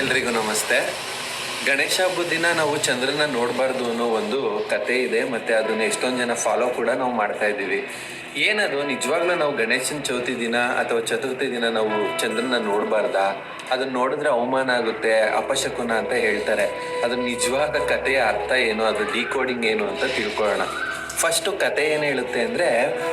ಎಲ್ರಿಗೂ ನಮಸ್ತೆ. ಗಣೇಶ ಹಬ್ಬದ ದಿನ ನಾವು ಚಂದ್ರನ ನೋಡಬಾರ್ದು ಅನ್ನೋ ಒಂದು ಕತೆ ಇದೆ, ಮತ್ತೆ ಅದನ್ನ ಎಷ್ಟೊಂದು ಜನ ಫಾಲೋ ಕೂಡ ನಾವು ಮಾಡ್ತಾ ಇದ್ದೀವಿ. ಏನದು? ನಿಜವಾಗ್ಲೂ ನಾವು ಗಣೇಶನ ಚೌತಿ ದಿನ ಅಥವಾ ಚತುರ್ಥಿ ದಿನ ನಾವು ಚಂದ್ರನ ನೋಡಬಾರ್ದಾ? ಅದನ್ನ ನೋಡಿದ್ರೆ ಅವಮಾನ ಆಗುತ್ತೆ, ಅಪಶಕುನ ಅಂತ ಹೇಳ್ತಾರೆ. ಅದು ನಿಜವಾದ ಕಥೆಯ ಅರ್ಥ ಏನು? ಅದು ಡಿಕೋಡಿಂಗ್ ಏನು ಅಂತ ತಿಳ್ಕೊಳ್ಳೋಣ. ಫಸ್ಟು ಕತೆ ಏನು ಹೇಳುತ್ತೆ ಅಂದ್ರೆ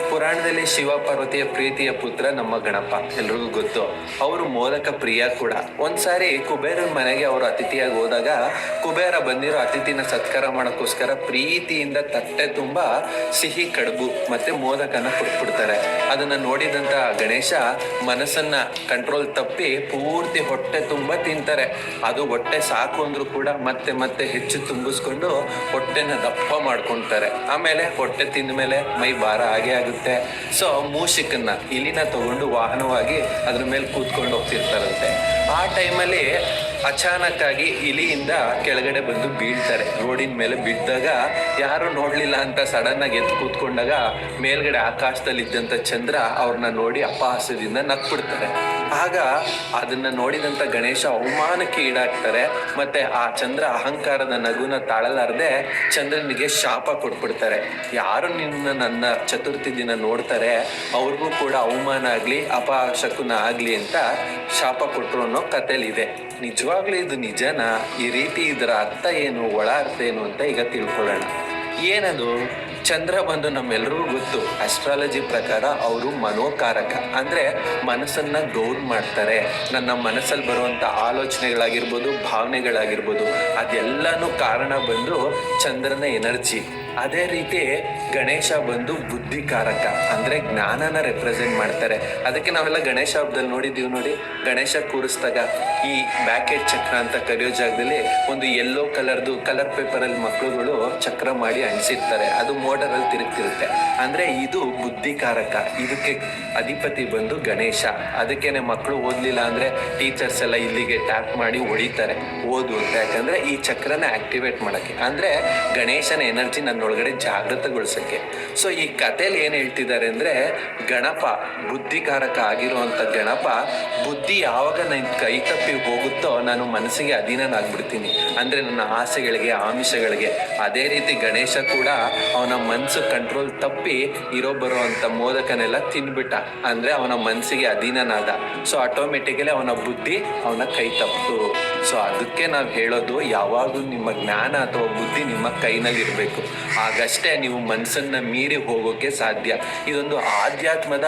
ಪುರಾಣದಲ್ಲಿ ಶಿವ ಪಾರ್ವತಿಯ ಪ್ರೀತಿಯ ಪುತ್ರ ನಮ್ಮ ಗಣಪ. ಎಲ್ರಿಗೂ ಗೊತ್ತು. ಅವರು ಮೋದಕ ಪ್ರಿಯ ಕೂಡ. ಒಂದ್ಸಾರಿ ಕುಬೇರನ ಮನೆಗೆ ಅವರು ಅತಿಥಿಯಾಗಿ ಹೋದಾಗ ಕುಬೇರ ಬಂದಿರೋ ಅತಿಥಿನ ಸತ್ಕಾರ ಮಾಡೋಕ್ಕೋಸ್ಕರ ಪ್ರೀತಿಯಿಂದ ತಟ್ಟೆ ತುಂಬಾ ಸಿಹಿ ಕಡುಬು ಮತ್ತೆ ಮೋದಕನ ಕೊಟ್ಬಿಡ್ತಾರೆ. ಅದನ್ನ ನೋಡಿದಂತ ಗಣೇಶ ಮನಸ್ಸನ್ನ ಕಂಟ್ರೋಲ್ ತಪ್ಪಿ ಪೂರ್ತಿ ಹೊಟ್ಟೆ ತುಂಬಾ ತಿಂತಾರೆ. ಅದು ಹೊಟ್ಟೆ ಸಾಕು ಅಂದ್ರೂ ಕೂಡ ಮತ್ತೆ ಮತ್ತೆ ಹೆಚ್ಚು ತುಂಬಿಸ್ಕೊಂಡು ಹೊಟ್ಟೆನ ದಪ್ಪ ಮಾಡ್ಕೊಂತಾರೆ. ಆಮೇಲೆ ಹೊಟ್ಟೆ ತಿಂದ ಮೇಲೆ ಮೈ ಭಾರ ಹಾಗೆ ಆಗುತ್ತೆ. ಸೊ ಮೂಷಿಕನ್ನ ಇಲಿನ ತಗೊಂಡು ವಾಹನವಾಗಿ ಅದ್ರ ಮೇಲೆ ಕೂತ್ಕೊಂಡು ಹೋಗ್ತಿರ್ತಾರಂತೆ. ಆ ಟೈಮಲ್ಲಿ ಅಚಾನಕ್ ಆಗಿ ಇಲಿಯಿಂದ ಕೆಳಗಡೆ ಬಂದು ಬೀಳ್ತಾರೆ. ರೋಡಿನ ಮೇಲೆ ಬಿದ್ದಾಗ ಯಾರು ನೋಡ್ಲಿಲ್ಲ ಅಂತ ಸಡನ್ ಆಗಿ ಎದ್ದು ಕೂತ್ಕೊಂಡಾಗ ಮೇಲ್ಗಡೆ ಆಕಾಶದಲ್ಲಿ ಇದ್ದಂತ ಚಂದ್ರ ಅವ್ರನ್ನ ನೋಡಿ ಅಪಹಾಸ್ಯದಿಂದ ನಕ್ಬಿಡ್ತಾರೆ. ಆಗ ಅದನ್ನ ನೋಡಿದಂತ ಗಣೇಶ ಅವಮಾನಕ್ಕೆ ಈಡಾಗ್ತಾರೆ. ಮತ್ತೆ ಆ ಚಂದ್ರ ಅಹಂಕಾರದ ನಗುನ ತಾಳಲಾರದೆ ಚಂದ್ರನಿಗೆ ಶಾಪ ಕೊಟ್ಬಿಡ್ತಾರೆ. ಯಾರು ನಿನ್ನ ನನ್ನ ಚತುರ್ಥಿ ದಿನ ನೋಡ್ತಾರೆ, ಅವ್ರಿಗೂ ಕೂಡ ಅವಮಾನ ಆಗಲಿ, ಅಪಶಕುನ ಆಗಲಿ ಅಂತ ಶಾಪ ಕೊಟ್ಟರು ಅನ್ನೋ ಕಥೆಲಿ ಇದೆ ನಿಜವಾಗ್ಲೂ ಇದು ನಿಜನಾ? ಈ ರೀತಿ ಇದರ ಅರ್ಥ ಏನು, ಒಳ ಅರ್ಥ ಏನು ಅಂತ ಈಗ ತಿಳ್ಕೊಳ್ಳೋಣ. ಏನದು? ಚಂದ್ರ ಬಂದು ನಮ್ಮೆಲ್ಲರಿಗೂ ಗೊತ್ತು. ಅಸ್ಟ್ರಾಲಜಿ ಪ್ರಕಾರ ಅವರು ಮನೋಕಾರಕ. ಅಂದರೆ ಮನಸ್ಸನ್ನು ಗೌನ್ ಮಾಡ್ತಾರೆ. ನನ್ನ ಮನಸ್ಸಲ್ಲಿ ಬರುವಂಥ ಆಲೋಚನೆಗಳಾಗಿರ್ಬೋದು, ಭಾವನೆಗಳಾಗಿರ್ಬೋದು, ಅದೆಲ್ಲನೂ ಕಾರಣ ಬಂದು ಚಂದ್ರನ ಎನರ್ಜಿ ಅದೇ ರೀತಿ ಗಣೇಶ ಬಂದು ಬುದ್ಧಿಕಾರಕ, ಅಂದ್ರೆ ಜ್ಞಾನನ ರೆಪ್ರೆಸೆಂಟ್ ಮಾಡ್ತಾರೆ. ಅದಕ್ಕೆ ನಾವೆಲ್ಲ ಗಣೇಶ ಹಬ್ಬದಲ್ಲಿ ನೋಡಿದೀವಿ ನೋಡಿ, ಗಣೇಶ ಕೂರಿಸಿದಾಗ ಈ ಬ್ಯಾಕೆಟ್ ಚಕ್ರ ಅಂತ ಕರೆಯೋ ಜಾಗದಲ್ಲಿ ಒಂದು ಯೆಲ್ಲೋ ಕಲರ್ದು ಕಲರ್ ಪೇಪರಲ್ಲಿ ಮಕ್ಕಳುಗಳು ಚಕ್ರ ಮಾಡಿ ಅಂಟಿಸಿರ್ತಾರೆ. ಅದು ಮೋಟರಲ್ಲಿ ತಿರುಗ್ತಿರುತ್ತೆ. ಅಂದ್ರೆ ಇದು ಬುದ್ಧಿಕಾರಕ. ಇದಕ್ಕೆ ಅಧಿಪತಿ ಬಂದು ಗಣೇಶ. ಅದಕ್ಕೇನೆ ಮಕ್ಕಳು ಓದ್ಲಿಲ್ಲ ಅಂದ್ರೆ ಟೀಚರ್ಸ್ ಎಲ್ಲ ಇಲ್ಲಿಗೆ ಟ್ಯಾಪ್ ಮಾಡಿ ಹೊಡಿತಾರೆ. ಓದು ಅಂತ. ಯಾಕಂದ್ರೆ ಈ ಚಕ್ರನ ಆಕ್ಟಿವೇಟ್ ಮಾಡಕ್ಕೆ. ಅಂದ್ರೆ ಗಣೇಶನ ಎನರ್ಜಿ ನನ್ನೊಳಗಡೆ ಜಾಗೃತಗೊಳಿಸಕ್ಕೆ. ಸೊ ಈ ಕಥೆಯಲ್ಲಿ ಏನು ಹೇಳ್ತಿದ್ದಾರೆ ಅಂದರೆ, ಗಣಪ ಬುದ್ಧಿಕಾರಕ ಆಗಿರುವಂಥ ಗಣಪ ಬುದ್ಧಿ ಯಾವಾಗ ನನ್ನ ಕೈ ತಪ್ಪಿ ಹೋಗುತ್ತೋ ನಾನು ಮನಸ್ಸಿಗೆ ಅಧೀನನಾಗ್ಬಿಡ್ತೀನಿ. ಅಂದರೆ ನನ್ನ ಆಸೆಗಳಿಗೆ, ಆಮಿಷಗಳಿಗೆ. ಅದೇ ರೀತಿ ಗಣೇಶ ಕೂಡ ಅವನ ಮನಸ್ಸು ಕಂಟ್ರೋಲ್ ತಪ್ಪಿ ಇರೋ ಬರುವಂತ ಮೋದಕನೆಲ್ಲ ತಿನ್ಬಿಟ್ಟ. ಅಂದರೆ ಅವನ ಮನಸ್ಸಿಗೆ ಅಧೀನನಾದ. ಸೊ ಆಟೋಮೆಟಿಕಲಿ ಅವನ ಬುದ್ಧಿ ಅವನ ಕೈ ತಪ್ಪಿತು ಸೊ ಅದಕ್ಕೆ ನಾವು ಹೇಳೋದು ಯಾವಾಗಲೂ ನಿಮ್ಮ ಜ್ಞಾನ ಅಥವಾ ಬುದ್ಧಿ ನಿಮ್ಮ ಕೈನಲ್ಲಿ ಇರಬೇಕು ಆಗಷ್ಟೇ ನೀವು ಮನಸ್ಸನ್ನ ಮೀರಿ ಹೋಗೋಕೆ ಸಾಧ್ಯ. ಇದೊಂದು ಆಧ್ಯಾತ್ಮದ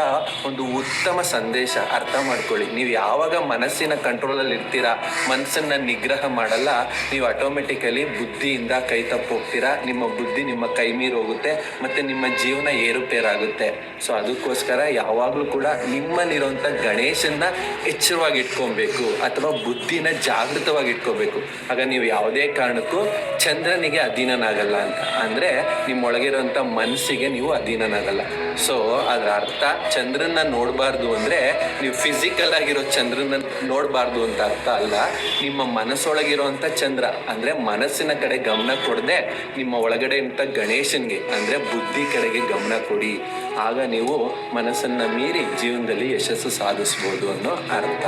ಒಂದು ಉತ್ತಮ ಸಂದೇಶ. ಅರ್ಥ ಮಾಡ್ಕೊಳ್ಳಿ. ನೀವು ಯಾವಾಗ ಮನಸ್ಸಿನ ಕಂಟ್ರೋಲಲ್ಲಿ ಇರ್ತೀರಾ ಮನಸ್ಸನ್ನ ನಿಗ್ರಹ ಮಾಡಲ್ಲ, ನೀವು ಆಟೋಮೆಟಿಕಲಿ ಬುದ್ಧಿಯಿಂದ ಕೈ ತಪ್ಪು ಹೋಗ್ತೀರಾ ನಿಮ್ಮ ಬುದ್ಧಿ ನಿಮ್ಮ ಕೈ ಮೀರಿ ಹೋಗುತ್ತೆ, ಮತ್ತೆ ನಿಮ್ಮ ಜೀವನ ಏರುಪೇರಾಗುತ್ತೆ. ಸೊ ಅದಕ್ಕೋಸ್ಕರ ಯಾವಾಗಲೂ ಕೂಡ ನಿಮ್ಮಲ್ಲಿರುವಂಥ ಗಣೇಶನ್ನ ಎಚ್ಚರವಾಗಿ ಇಟ್ಕೊಬೇಕು ಅಥವಾ ಬುದ್ಧಿನ ಜಾಗೃತವಾಗಿ ಇಟ್ಕೋಬೇಕು ಆಗ ನೀವು ಯಾವುದೇ ಕಾರಣಕ್ಕೂ ಚಂದ್ರನಿಗೆ ಅಧೀನನಾಗಲ್ಲ ಅಂತ. ಅಂದ್ರೆ ನಿಮ್ಮೊಳಗಿರುವಂಥ ಮನಸ್ಸಿಗೆ ನೀವು ಅಧೀನನಾಗಲ್ಲ. ಸೊ ಅದರ ಅರ್ಥ ಚಂದ್ರನ ನೋಡಬಾರ್ದು ಅಂದ್ರೆ ನೀವು ಫಿಸಿಕಲ್ ಆಗಿರೋ ಚಂದ್ರನ ನೋಡಬಾರ್ದು ಅಂತ ಅರ್ಥ ಅಲ್ಲ. ನಿಮ್ಮ ಮನಸ್ಸೊಳಗಿರುವಂಥ ಚಂದ್ರ ಅಂದ್ರೆ ಮನಸ್ಸಿನ ಕಡೆ ಗಮನ ಕೊಡದೆ ನಿಮ್ಮ ಒಳಗಡೆ ಇಂಥ ಗಣೇಶನಿಗೆ ಅಂದ್ರೆ ಬುದ್ಧಿ ಕಡೆಗೆ ಗಮನ ಕೊಡಿ. ಆಗ ನೀವು ಮನಸ್ಸನ್ನು ಮೀರಿ ಜೀವನದಲ್ಲಿ ಯಶಸ್ಸು ಸಾಧಿಸ್ಬೋದು ಅನ್ನೋ ಅರ್ಥ.